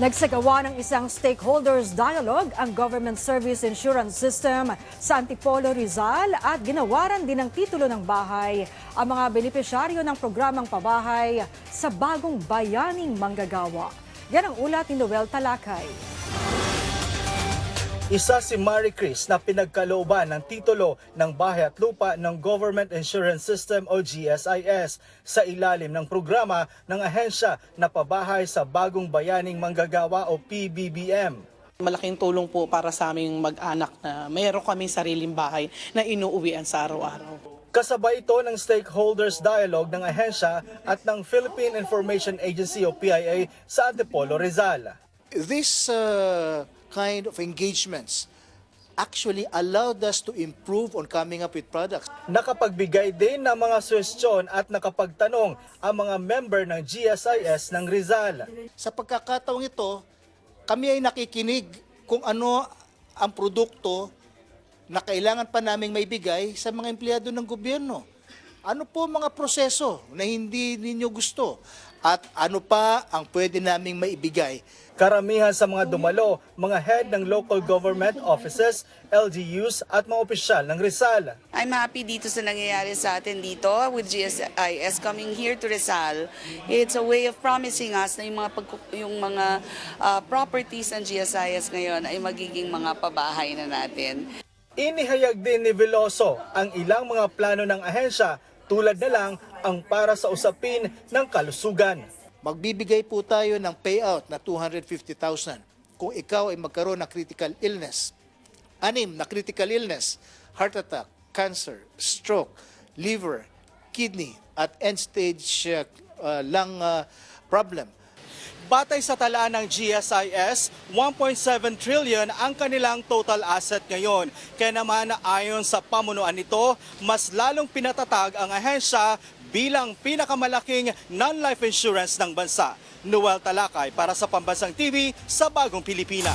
Nagsagawa ng isang stakeholders dialogue ang Government Service Insurance System sa Antipolo, Rizal at ginawaran din ng titulo ng bahay ang mga benepisyaryo ng programang pabahay sa bagong bayaning manggagawa. Yan ang ulat ni Noel Talakay. Isa si Marie Chris na pinagkalooban ng titulo ng bahay at lupa ng Government Insurance System o GSIS sa ilalim ng programa ng ahensya na pabahay sa bagong bayaning manggagawa o PBBM. Malaking tulong po para sa aming mag-anak na mayroon kaming sariling bahay na inuuwian sa araw-araw. Kasabay ito ng stakeholders dialogue ng ahensya at ng Philippine Information Agency o PIA sa Antipolo, Rizal. this uh, kind of engagements actually allowed us to improve on coming up with products. Nakapagbigay din ng mga suwestyon at nakapagtanong ang mga member ng GSIS ng Rizal. Sa pagkakataong ito, kami ay nakikinig kung ano ang produkto na kailangan pa naming maibigay sa mga empleyado ng gobyerno. Ano po mga proseso na hindi ninyo gusto? At ano pa ang pwede naming maibigay Karamihan sa mga dumalo, mga head ng local government offices, LGUs at mga opisyal ng Rizal. I'm happy dito sa nangyayari sa atin dito with GSIS coming here to Rizal. It's a way of promising us na yung mga, pag- yung mga ah, properties ng GSIS ngayon ay magiging mga pabahay na natin. Inihayag din ni Veloso ang ilang mga plano ng ahensya tulad na lang ang para sa usapin ng kalusugan. magbibigay po tayo ng payout na 250,000 kung ikaw ay magkaroon ng critical illness. Anim na critical illness, heart attack, cancer, stroke, liver, kidney, at end-stage uh, lung uh, problem. Batay sa talaan ng GSIS, 1.7 trillion ang kanilang total asset ngayon. Kaya naman ayon sa pamunuan nito, mas lalong pinatatag ang ahensya bilang pinakamalaking non-life insurance ng bansa. Noel Talakay para sa Pambansang TV sa Bagong Pilipinas.